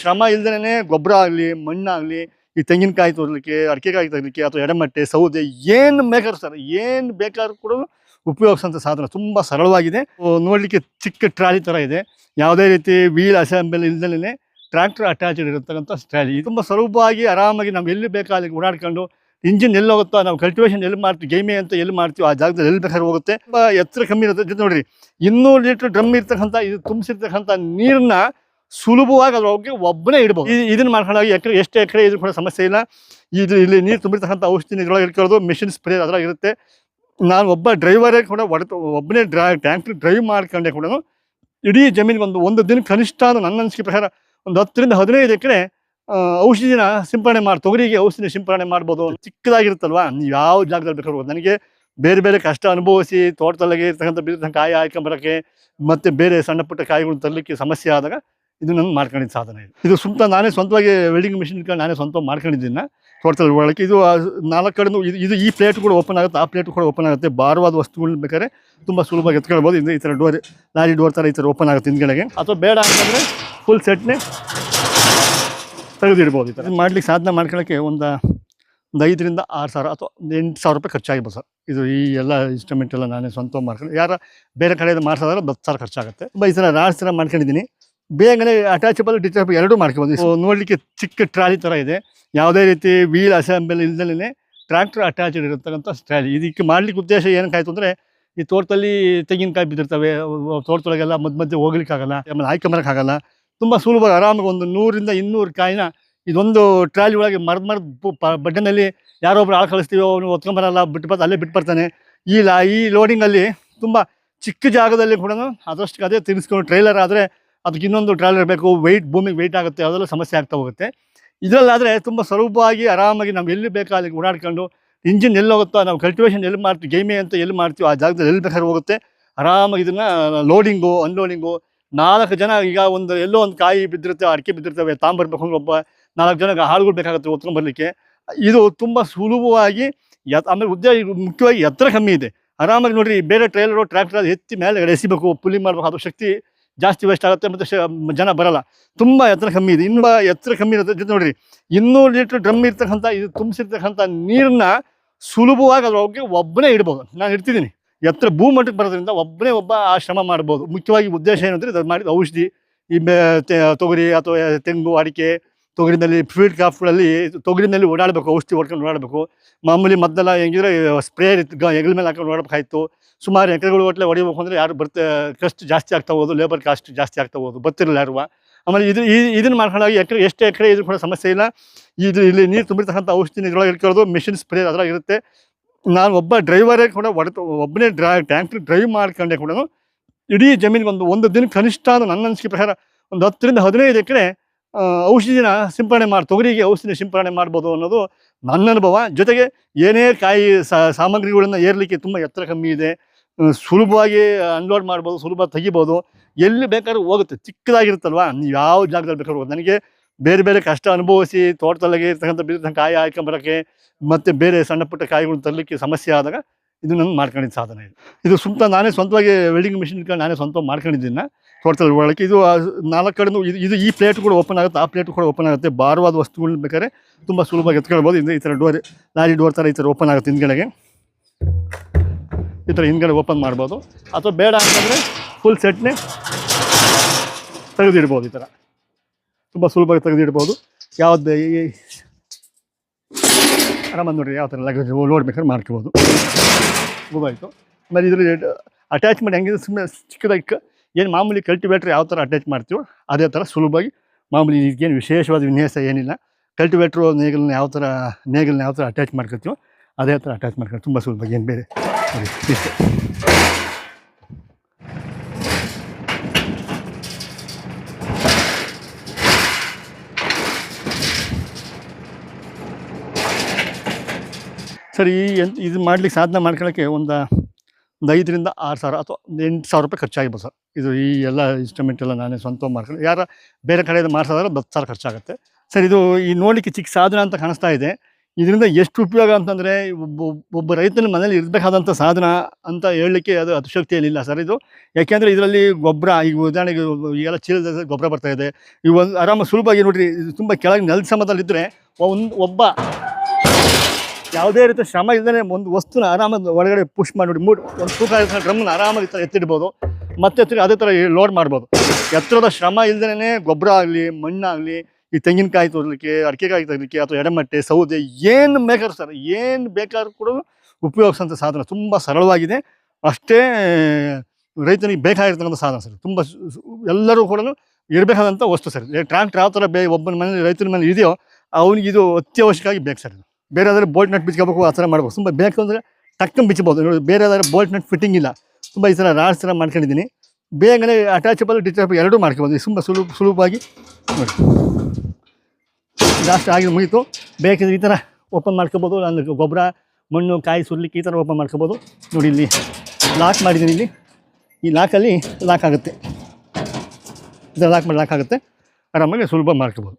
ಶ್ರಮ ಇಲ್ದೇನೆ ಗೊಬ್ಬರ ಆಗಲಿ, ಮಣ್ಣಾಗಲಿ, ಈ ತೆಂಗಿನಕಾಯಿ ತೋರ್ಲಿಕ್ಕೆ, ಅಡಿಕೆಕಾಯಿ ತರಲಿಕ್ಕೆ ಅಥವಾ ಎಡಮಟ್ಟೆ, ಸೌದೆ ಏನು ಬೇಕಾದ್ರೂ ಸರ್, ಏನು ಬೇಕಾದ್ರೂ ಕೂಡ ಉಪಯೋಗಿಸೋಂಥ ಸಾಧನ ತುಂಬ ಸರಳವಾಗಿದೆ. ನೋಡಲಿಕ್ಕೆ ಚಿಕ್ಕ ಟ್ರಾಲಿ ಥರ ಇದೆ. ಯಾವುದೇ ರೀತಿ ವೀಲ್ ಅಸೆಂಬಲ್ ಇಲ್ದಲೇ ಟ್ರ್ಯಾಕ್ಟರ್ ಅಟ್ಯಾಚ್ಡ್ ಇರತಕ್ಕಂಥ ಟ್ರಾಲಿ. ತುಂಬ ಸುಲಭವಾಗಿ, ಆರಾಮಾಗಿ ನಾವು ಎಲ್ಲಿ ಬೇಕಾದಲ್ಲಿ ಓಡಾಡ್ಕೊಂಡು ಇಂಜಿನ್ ಎಲ್ಲಿ ಹೋಗುತ್ತೋ, ನಾವು ಕಲ್ಟಿವೇಷನ್ ಎಲ್ಲಿ ಮಾಡ್ತೀವಿ ಗೇಮೆ ಅಂತ ಎಲ್ಲಿ ಮಾಡ್ತೀವಿ, ಆ ಜಾಗದಲ್ಲಿ ಎಲ್ಲಿ ಬೇಕಾದ್ರೆ ಹೋಗುತ್ತೆ. ಎತ್ತರ ಕಮ್ಮಿ ಇರುತ್ತೆ. ನೋಡ್ರಿ, ಇನ್ನೂರು ಲೀಟರ್ ಡ್ರಮ್ ಇರ್ತಕ್ಕಂಥ, ಇದು ತುಂಬಿಸಿರ್ತಕ್ಕಂಥ ನೀರನ್ನ ಸುಲಭವಾಗಿ ಅದ್ರೊಳಗೆ ಒಬ್ಬನೇ ಇಡ್ಬೋದು. ಇದನ್ನ ಮಾಡ್ಕೊಂಡಾಗ ಎಕರೆ ಎಷ್ಟು ಎಕರೆ ಇದ್ರೂ ಕೂಡ ಸಮಸ್ಯೆ ಇಲ್ಲ. ಇದು ಇಲ್ಲಿ ನೀರು ತುಂಬಿರ್ತಕ್ಕಂಥ ಔಷಧಿ ಇದ್ರೊಳಗೆ ಇಟ್ಕೊಳ್ಳೋದು ಮಿಷಿನ್ ಸ್ಪ್ರೇ ಅದ್ರಾಗ ಇರುತ್ತೆ. ನಾನು ಒಬ್ಬ ಡ್ರೈವರೇ ಕೂಡ ಹೊಡೆದು ಒಬ್ಬನೇ ಡ್ರೈ ಟ್ಯಾಂಕ್ಲಿ ಡ್ರೈವ್ ಮಾಡ್ಕೊಂಡೆ ಕೂಡ ಇಡೀ ಜಮೀನಿಗೆ ಒಂದು ಒಂದು ದಿನ ಕನಿಷ್ಠ ಅಂದ್ರೆ ನನ್ನ ಅನಿಸಿಕೆ ಪ್ರಕಾರ ಒಂದು ಹತ್ತರಿಂದ ಹದಿನೈದು ಎಕರೆ ಔಷಧಿನ ಸಿಂಪಡಣೆ ಮಾಡಿ ತೊಗರಿಗೆ ಔಷಧಿ ಸಿಂಪಡಣೆ ಮಾಡ್ಬೋದು ಚಿಕ್ಕದಾಗಿರುತ್ತಲ್ವ? ನೀವು ಯಾವ ಜಾಗದಲ್ಲಿ ಬೇಕಾದ್ರು ನನಗೆ ಬೇರೆ ಬೇರೆ ಕಷ್ಟ ಅನುಭವಿಸಿ ತೋಟದಲ್ಲಿಗೆ ಇರ್ತಕ್ಕಂಥ ಬೀರ್ತಕ್ಕಂಥ ಕಾಯಿ ಹಾಕೊಂಬರೋಕ್ಕೆ ಮತ್ತು ಬೇರೆ ಸಣ್ಣ ಪುಟ್ಟ ಕಾಯಿಗಳನ್ನ ತರಲಿಕ್ಕೆ ಸಮಸ್ಯೆ ಆದಾಗ ಇದು ನಾನು ಮಾಡ್ಕೊಂಡಿದ್ದ ಸಾಧನ ಇದು. ಇದು ಸ್ವಂತ ನಾನೇ ಸ್ವಂತವಾಗಿ ವೆಲ್ಡಿಂಗ್ ಮಿಷಿನ್ ಇಟ್ಕೊಂಡು ನಾನೇ ಸ್ವಂತ ಮಾಡ್ಕೊಂಡಿದ್ದೀನಿ. ತೋಟದಲ್ಲಿ ಒಳಗೆ ಇದು ನಾಲ್ಕು ಕಡೆನೂ ಇದು ಇದು ಈ ಪ್ಲೇಟ್ ಕೂಡ ಓಪನ್ ಆಗುತ್ತೆ. ಆ ಪ್ಲೇಟ್ ಕೂಡ ಓಪನ್ ಆಗುತ್ತೆ. ಭಾರವಾದ ವಸ್ತುಗಳನ್ನ ಬೇಕಾದ್ರೆ ತುಂಬ ಸುಲಭವಾಗಿ ಎತ್ಕೊಳ್ಬೋದು. ಇದು ಈ ಥರ ಡೋರ್ ಲಾರಿ ಡೋರ್ ಥರ ಈ ಥರ ಓಪನ್ ಆಗುತ್ತೆ ಹಿಂದ್ಗಡೆಗೆ. ಅಥವಾ ಬೇಡ ಅಂತಂದರೆ ಫುಲ್ ಸೆಟ್ನೇ ತೆಗೆದಿಡ್ಬೋದು ಈ ಥರ ಮಾಡ್ಲಿಕ್ಕೆ ಸಾಧನ ಮಾಡ್ಕೊಳ್ಳೋಕ್ಕೆ ಒಂದು ಒಂದು ಐದರಿಂದ ಆರು ಸಾವಿರ ಅಥವಾ ಎಂಟು ಸಾವಿರ ರೂಪಾಯಿ ಖರ್ಚಾಗಿರ್ಬೋದು ಸರ್. ಇದು ಈ ಎಲ್ಲ ಇನ್ಸ್ಟ್ರೂಮೆಂಟ್ ಎಲ್ಲ ನಾನೇ ಸ್ವಂತ ಮಾಡ್ಕೊಂಡು ಯಾರ ಬೇರೆ ಕಡೆಯಿಂದ ಮಾಡ್ಸೋದಾದ್ರೆ ಹತ್ತು ಸಾವಿರ ಖರ್ಚಾಗುತ್ತೆ. ತುಂಬ ಈ ಥರ ರಾಡ್ಸ್ ಥರ ಮಾಡ್ಕೊಂಡಿದ್ದೀನಿ. ಬೇಗನೆ ಅಟ್ಯಾಚಬಲ್ ಡಿಟ್ಯಾಚಬಲ್ ಎರಡೂ ಮಾಡ್ಕೊಬೋದು. ಸೊ ನೋಡಲಿಕ್ಕೆ ಚಿಕ್ಕ ಟ್ರಾಲಿ ಥರ ಇದೆ. ಯಾವುದೇ ರೀತಿ ವೀಲ್ ಅಸೆಂಬಲ್ ಇಲ್ದಲೇ ಟ್ರ್ಯಾಕ್ಟರ್ ಅಟ್ಯಾಚ್ಡ್ ಇರತಕ್ಕಂಥ ಟ್ರಾಲಿ. ಇದಕ್ಕೆ ಮಾಡ್ಲಿಕ್ಕೆ ಉದ್ದೇಶ ಏನಕ್ಕಾಯ್ತು ಅಂದರೆ ಈ ತೋಟದಲ್ಲಿ ತೆಂಗಿನಕಾಯಿ ಬಿದ್ದಿರ್ತವೆ. ತೋಟದೊಳಗೆಲ್ಲ ಮಧ್ಯ ಮಧ್ಯೆ ಹೋಗ್ಲಿಕ್ಕಾಗಲ್ಲ, ಆಮೇಲೆ ಆಯ್ಕೊಂಬರೋಕ್ಕಾಗಲ್ಲ ತುಂಬ ಸುಲಭ, ಆರಾಮಾಗಿ ಒಂದು ನೂರಿಂದ ಇನ್ನೂರು ಕಾಯಿನ ಇದೊಂದು ಟ್ರಾಲಿ ಒಳಗೆ ಮರದ ಮರದ ಬಡ್ಡನಲ್ಲಿ ಒಬ್ರು ಆಳು ಕಳಿಸ್ತೀವೋ ಅವನು ಬರಲ್ಲ, ಬಿಟ್ಟು ಬರ್ತಾ ಅಲ್ಲೇ ಬಿಟ್ಟು ಬರ್ತಾನೆ. ಈ ಲಾ ಈ ಲೋಡಿಂಗಲ್ಲಿ ತುಂಬ ಚಿಕ್ಕ ಜಾಗದಲ್ಲಿ ಕೂಡ ಅದಷ್ಟು ಅದೇ ತಿನ್ನಿಸ್ಕೊಂಡು ಟ್ರೈಲರ್ ಆದರೆ ಅದಕ್ಕೆ ಇನ್ನೊಂದು ಟ್ರಾಲರ್ ಬೇಕು. ವೆಯ್ಟ್ ಭೂಮಿಗೆ ವೆಯ್ಟ್ ಆಗುತ್ತೆ. ಅದೆಲ್ಲ ಸಮಸ್ಯೆ ಆಗ್ತಾ ಹೋಗುತ್ತೆ. ಇದರಲ್ಲಾದರೆ ತುಂಬ ಸುಲಭವಾಗಿ, ಆರಾಮಾಗಿ ನಾವು ಎಲ್ಲಿ ಬೇಕಾದಲ್ಲಿ ಓಡಾಡ್ಕೊಂಡು ಇಂಜಿನ್ ಎಲ್ಲಿ ಹೋಗುತ್ತೋ, ನಾವು ಕಲ್ಟಿವೇಷನ್ ಎಲ್ಲಿ ಮಾಡ್ತೀವಿ ಗೇಮೆ ಅಂತ ಎಲ್ಲಿ ಮಾಡ್ತೀವಿ, ಆ ಜಾಗದಲ್ಲಿ ಎಲ್ಲಿ ಬೇಕಾದ್ರೂ ಹೋಗುತ್ತೆ. ಆರಾಮಾಗಿ ಇದನ್ನು ಲೋಡಿಂಗು ಅನ್ಲೋಡಿಂಗು ನಾಲ್ಕು ಜನ ಈಗ ಒಂದು, ಎಲ್ಲೋ ಒಂದು ಕಾಯಿ ಬಿದ್ದಿರುತ್ತೆ, ಅಡಿಕೆ ಬಿದ್ದಿರ್ತವೆ ತಾಂಬರ್ಬೇಕು ಅಂದ್ರೆ ಒಬ್ಬ, ನಾಲ್ಕು ಜನಕ್ಕೆ ಹಾಳುಗಳು ಬೇಕಾಗುತ್ತೆ ಹೊತ್ಕೊಂಡ್ಬರ್ಲಿಕ್ಕೆ ಇದು ತುಂಬ ಸುಲಭವಾಗಿ, ಯತ್, ಆಮೇಲೆ ಉದ್ಯೋಗ, ಮುಖ್ಯವಾಗಿ ಎತ್ತರ ಕಮ್ಮಿ ಇದೆ. ಆರಾಮಾಗಿ ನೋಡಿರಿ, ಬೇರೆ ಟ್ರೈಲರು ಟ್ರ್ಯಾಕ್ಟರ್ ಎತ್ತಿ ಮೇಲೆ ಎಸಿಬೇಕು, ಪುಲಿ ಮಾಡಬೇಕು, ಅದು ಶಕ್ತಿ ಜಾಸ್ತಿ ವೇಸ್ಟ್ ಆಗುತ್ತೆ ಮತ್ತು ಜನ ಬರಲ್ಲ. ತುಂಬ ಎತ್ತರ ಕಮ್ಮಿ ಇದೆ. ಇನ್ನು ಎತ್ತರ ಕಮ್ಮಿ ಇರುತ್ತೆ ಜೊತೆ ನೋಡಿರಿ, ಇನ್ನೂರು ಲೀಟ್ರ್ ಡ್ರಮ್ ಇರ್ತಕ್ಕಂಥ, ಇದು ತುಂಬಿಸಿರ್ತಕ್ಕಂಥ ನೀರನ್ನ ಸುಲಭವಾಗಿ ಅದ್ರೊಳಗೆ ಒಬ್ಬನೇ ಇಡ್ಬೋದು. ನಾನು ಇಡ್ತಿದ್ದೀನಿ. ಎತ್ತರ ಭೂಮಟ್ಟಕ್ಕೆ ಬರೋದ್ರಿಂದ ಒಬ್ಬನೇ ಒಬ್ಬ ಆ ಶ್ರಮ ಮಾಡ್ಬೋದು. ಮುಖ್ಯವಾಗಿ ಉದ್ದೇಶ ಏನಂದರೆ ಅದು ಮಾಡಿದ ಔಷಧಿ, ಈ ತೊಗರಿ ಅಥವಾ ತೆಂಗು, ಅಡಿಕೆ ತೊಗರಿನಲ್ಲಿ ಫೀಲ್ಡ್ ಕ್ರಾಫ್ಟ್ಗಳಲ್ಲಿ ತೊಗರಿನಲ್ಲಿ ಓಡಾಡಬೇಕು, ಔಷಧಿ ಹೊಡ್ಕೊಂಡು ಓಡಾಡಬೇಕು. ಮಾಮೂಲಿ ಮೊದಲೆಲ್ಲ ಹೆಂಗಿದ್ರೆ ಸ್ಪ್ರೇ ಹೆಗಲ ಮೇಲೆ ಹಾಕೊಂಡು ಓಡಾಡಬೇಕಾಯ್ತು. ಸುಮಾರು ಎಕರೆಗಳು ಒಟ್ಟಲೆ ಹೊಡಿಬೇಕು ಅಂದರೆ ಯಾರು ಬರ್ತಾ ಖರ್ಚು ಜಾಸ್ತಿ ಆಗ್ತಾ ಹೋಗೋದು ಲೇಬರ್ ಕಾಸ್ಟ್ ಜಾಸ್ತಿ ಆಗ್ತಾ ಹೋಗೋದು ಬರ್ತಿರಲಿಲ್ಲ ಯಾರುವ ಆಮೇಲೆ ಇದು, ಈ, ಇದನ್ನು ಮಾಡ್ಕೊಂಡಾಗ ಎಕರೆ, ಎಷ್ಟು ಎಕರೆ ಇದ್ರೂ ಕೂಡ ಸಮಸ್ಯೆ ಇಲ್ಲ. ಇದು ಇಲ್ಲಿ ನೀರು ತುಂಬಿರ್ತಕ್ಕಂಥ ಔಷಧಿ ಇದ್ರೊಳಗೆ ಇಟ್ಕೊಳ್ಳೋದು ಮಿಷಿನ್ ಸ್ಪ್ರೇ ಅದ್ರಾಗ ಇರುತ್ತೆ. ನಾನು ಒಬ್ಬ ಡ್ರೈವರೇ ಕೂಡ ಹೊಡೆತ ಒಬ್ಬನೇ ಡ್ರೈ ಟ್ಯಾಂಕ್ರಿ ಡ್ರೈವ್ ಮಾಡ್ಕೊಂಡೆ ಕೂಡ ಇಡೀ ಜಮೀನಿಗೆ ಒಂದು ಒಂದು ದಿನ ಕನಿಷ್ಠ ನನ್ನ ಅನಿಸಿಕೆ ಪ್ರಕಾರ ಒಂದು ಹತ್ತರಿಂದ ಹದಿನೈದು ಎಕರೆ ಔಷಧಿನ ಸಿಂಪಡಣೆ ಮಾಡಿ, ತೊಗರಿಗೆ ಔಷಧಿನ ಸಿಂಪಡಣೆ ಮಾಡ್ಬೋದು ಅನ್ನೋದು ನನ್ನ ಅನುಭವ. ಜೊತೆಗೆ ಏನೇ ಕಾಯಿ ಸಾಮಗ್ರಿಗಳನ್ನ ಏರ್ಲಿಕ್ಕೆ ತುಂಬ ಎತ್ತರ ಕಮ್ಮಿ ಇದೆ. ಸುಲಭವಾಗಿ ಅನ್ಲೋಡ್ ಮಾಡ್ಬೋದು, ಸುಲಭ ತೆಗಿಬೋದು. ಎಲ್ಲಿ ಬೇಕಾದ್ರೂ ಹೋಗುತ್ತೆ, ಚಿಕ್ಕದಾಗಿರುತ್ತಲ್ವಾ? ನೀವು ಯಾವ ಜಾಗದಲ್ಲಿ ಬೇಕಾದ್ರೂ ಹೋಗುತ್ತೆ. ನನಗೆ ಬೇರೆ ಬೇರೆ ಕಷ್ಟ ಅನುಭವಿಸಿ ತೋಟದಲ್ಲಿ ಇರ್ತಕ್ಕಂಥ ಬೀರ್ತಕ್ಕಂಥ ಕಾಯಿ ಹಾಕೊಂಬರೋಕ್ಕೆ ಮತ್ತು ಬೇರೆ ಸಣ್ಣ ಪುಟ್ಟ ಕಾಯಿಗಳನ್ನ ತರಲಿಕ್ಕೆ ಸಮಸ್ಯೆ ಆದಾಗ ಇದು ನಾನು ಮಾಡ್ಕೊಂಡಿದ್ದ ಸಾಧನ ಇದು. ಇದು ಸ್ವಂತ ನಾನೇ ಸ್ವಂತವಾಗಿ ವೆಲ್ಡಿಂಗ್ ಮಿಷಿನ್ ಇಟ್ಕೊಂಡು ನಾನೇ ಸ್ವಂತ ಮಾಡ್ಕೊಂಡಿದ್ದೀನಿ. ತೋಟದಲ್ಲಿ ಒಳಕ್ಕೆ ಇದು ನಾಲ್ಕು ಕಡೆನೂ ಇದು ಇದು ಈ ಪ್ಲೇಟ್ ಕೂಡ ಓಪನ್ ಆಗುತ್ತೆ. ಆ ಪ್ಲೇಟ್ ಕೂಡ ಓಪನ್ ಆಗುತ್ತೆ. ಭಾರವಾದ ವಸ್ತುಗಳನ್ನ ಬೇಕಾದ್ರೆ ತುಂಬ ಸುಲಭವಾಗಿ ಎತ್ಕೊಳ್ಬೋದು. ಇದು ಈ ಥರ ಡೋರ್ ಲಾರಿ ಡೋರ್ ಥರ ಈ ಥರ ಓಪನ್ ಆಗುತ್ತೆ ಹಿಂದ್ಗಡೆಗೆ. ಈ ಥರ ಹಿಂದ್ಗಡೆ ಓಪನ್ ಮಾಡ್ಬೋದು. ಅಥವಾ ಬೇಡ ಅಂತಂದರೆ ಫುಲ್ ಸೆಟ್ನೇ ತೆಗೆದಿಡ್ಬೋದು ಈ ಥರ ತುಂಬ ಸುಲಭವಾಗಿ ತೆಗೆದಿಡ್ಬೋದು. ಯಾವ್ದು ಆರಾಮಾಗಿ ನೋಡಿರಿ ಯಾವ ಥರ ಲಗೇಜ್ ಲೋಡ್ ಬೇಕಾದ್ರೆ ಮಾಡ್ಕೋಬೋದು ಗೊತ್ತಾಯಿತು? ಆಮೇಲೆ ಇದ್ರ ಅಟ್ಯಾಚ್ಮೆಂಟ್ ಹೆಂಗಿದೆ ಸುಮ್ಮನೆ ಚಿಕ್ಕದಾಗಿ ಏನು ಮಾಮೂಲಿ ಕಲ್ಟಿವೇಟ್ರ್ ಯಾವ ಥರ ಅಟ್ಯಾಚ್ ಮಾಡ್ತೀವೋ ಅದೇ ಥರ ಸುಲಭವಾಗಿ ಮಾಮೂಲಿ ಇದಕ್ಕೇನು ವಿಶೇಷವಾದ ವಿನ್ಯಾಸ ಏನಿಲ್ಲ. ಕಲ್ಟಿವೇಟ್ರು ನೇಗಲನ್ನ ಯಾವ ಥರ ನೇಗಲನ್ನ ಯಾವ ಥರ ಅಟ್ಯಾಚ್ ಮಾಡ್ಕೊತೀವೋ ಅದೇ ಥರ ಅಟ್ಯಾಚ್ ಮಾಡ್ಕೊಂಡು ತುಂಬ ಸುಲಭವಾಗಿ ಏನು ಬೇರೆ ನೋಡಿ, ಇಷ್ಟೇ. ಸರ್ ಇದು ಮಾಡ್ಲಿಕ್ಕೆ ಸಾಧನೆ ಮಾಡ್ಕೊಳ್ಳೋಕ್ಕೆ ಒಂದು ಒಂದು ಐದರಿಂದ ಆರು ಸಾವಿರ ಅಥವಾ ಎಂಟು ಸಾವಿರ ರೂಪಾಯಿ ಖರ್ಚಾಗಿರ್ಬೋದು ಸರ್. ಇದು ಈ ಎಲ್ಲ ಇನ್ಸ್ಟ್ರೂಮೆಂಟ್ ಎಲ್ಲ ನಾನೇ ಸ್ವಂತ ಮಾಡ್ಕೊಂಡು, ಯಾರು ಬೇರೆ ಕಡೆಯಿಂದ ಮಾಡ್ಸೋದಾದ್ರೆ ಹತ್ತು ಸಾವಿರ ಖರ್ಚಾಗುತ್ತೆ. ಸರ್, ಇದು ಈ ನೋಡಲಿಕ್ಕೆ ಚಿಕ್ಕ ಸಾಧನ ಅಂತ ಕಾಣಿಸ್ತಾ ಇದೆ. ಇದರಿಂದ ಎಷ್ಟು ಉಪಯೋಗ ಅಂತಂದರೆ, ಒಬ್ಬ ಒಬ್ಬ ರೈತನ ಮನೇಲಿ ಇರಬೇಕಾದಂಥ ಸಾಧನ ಅಂತ ಹೇಳಲಿಕ್ಕೆ ಅದು ಅತಿಶಕ್ತಿ ಏನಿಲ್ಲ ಸರ್ ಇದು. ಯಾಕೆಂದರೆ ಇದರಲ್ಲಿ ಗೊಬ್ಬರ, ಈಗ ಉದಾಹರಣೆಗೆ ಈಗೆಲ್ಲ ಚೀಲದ ಗೊಬ್ಬರ ಬರ್ತಾ ಇದೆ. ಈ ಒಂದು ಆರಾಮ ಸುಲಭವಾಗಿ ನೋಡಿರಿ ತುಂಬ ಕೆಳಗೆ ನೆಲದ ಸಮದಲ್ಲಿದ್ದರೆ ಒಂದು, ಒಬ್ಬ ಯಾವುದೇ ರೀತಿ ಶ್ರಮ ಇಲ್ಲದೇ ಒಂದು ವಸ್ತುನ ಆರಾಮಾಗಿ ಒಳಗಡೆ ಪುಷ್ ಮಾಡಿ ಮೂಡ್ ಒಂದು ತೂಕ ಡ್ರಮ್ನ ಆರಾಮಾಗಿ ಎತ್ತಿಡ್ಬೋದು. ಮತ್ತೆ ಎತ್ತಿ ಅದೇ ಥರ ಲೋಡ್ ಮಾಡ್ಬೋದು. ಎತ್ತರದ ಶ್ರಮ ಇಲ್ಲದೇ ಗೊಬ್ಬರ ಆಗಲಿ, ಮಣ್ಣಾಗಲಿ, ಈ ತೆಂಗಿನಕಾಯಿ ತೋರ್ಲಿಕ್ಕೆ, ಅಡಿಕೆಕಾಯಿ ತರಲಿಕ್ಕೆ ಅಥವಾ ಎಡಮಟ್ಟೆ, ಸೌದೆ, ಏನು ಬೇಕಾದ್ರು ಸರ್, ಏನು ಬೇಕಾದ್ರೂ ಕೂಡ ಉಪಯೋಗಿಸೋಂಥ ಸಾಧನ. ತುಂಬ ಸರಳವಾಗಿದೆ. ಅಷ್ಟೇ, ರೈತನಿಗೆ ಬೇಕಾಗಿರ್ತಕ್ಕಂಥ ಸಾಧನ ಸರ್. ತುಂಬ ಎಲ್ಲರೂ ಕೂಡ ಇರಬೇಕಾದಂಥ ವಸ್ತು ಸರ್. ಟ್ರಾಕ್ಟರ್ ಯಾವ ಥರ ಬೇ ಒಬ್ಬನ ಮನೇಲಿ ರೈತನ ಮನೇಲಿ ಇದೆಯೋ, ಅವನಿಗೆ ಇದು ಅತ್ಯವಶ್ಯಕವಾಗಿ ಬೇಕು ಸರ್ ಬೇರೆ ಆದರೆ ಬೋಲ್ಟ್ ನಟ್ ಬಿಚ್ಕೋಬೇಕು, ಆ ಥರ ಮಾಡ್ಬೋದು ತುಂಬ ಬೇಕು ಅಂದರೆ ಟಕ್ಕನ್ ಬಿಚ್ಚಬೋದು ನೋಡಿ ಬೇರೆ ಯಾವ್ದಾದ್ರು ಬೋಲ್ಟ್ ನಟ್ ಫಿಟ್ಟಿಂಗ್ ಇಲ್ಲ. ತುಂಬ ಈ ಥರ ರಾಡ್ಸ್ ಥರ ಮಾಡ್ಕೊಂಡಿದ್ದೀನಿ. ಬೇಗನೆ ಅಟ್ಯಾಚಬಲ್ ಡಿಟ್ಯಾಚಬಲ್ ಎರಡೂ ಮಾಡ್ಕೊಬೋದು. ತುಂಬ ಸುಲಭ, ಸುಲಭವಾಗಿ ನೋಡಿ. ಲಾಸ್ಟ್ ಆಗಿ ಮುಗೀತು. ಬೇಕಿದ್ರೆ ಈ ಥರ ಓಪನ್ ಮಾಡ್ಕೋಬೋದು. ನಾನು ಗೊಬ್ಬರ, ಮಣ್ಣು, ಕಾಯಿ, ಸುರ್ಲಿಕ್ಕೆ ಈ ಥರ ಓಪನ್ ಮಾಡ್ಕೋಬೋದು. ನೋಡಿ, ಇಲ್ಲಿ ಲಾಕ್ ಮಾಡಿದ್ದೀನಿ ಇಲ್ಲಿ. ಈ ಲಾಕಲ್ಲಿ ಲಾಕ್ ಆಗುತ್ತೆ. ಈ ಲಾಕ್ ಮಾಡಿ ಲಾಕ್ ಆಗುತ್ತೆ. ಆರಾಮಾಗಿ ಸುಲಭ ಮಾಡ್ಕೋಬೋದು.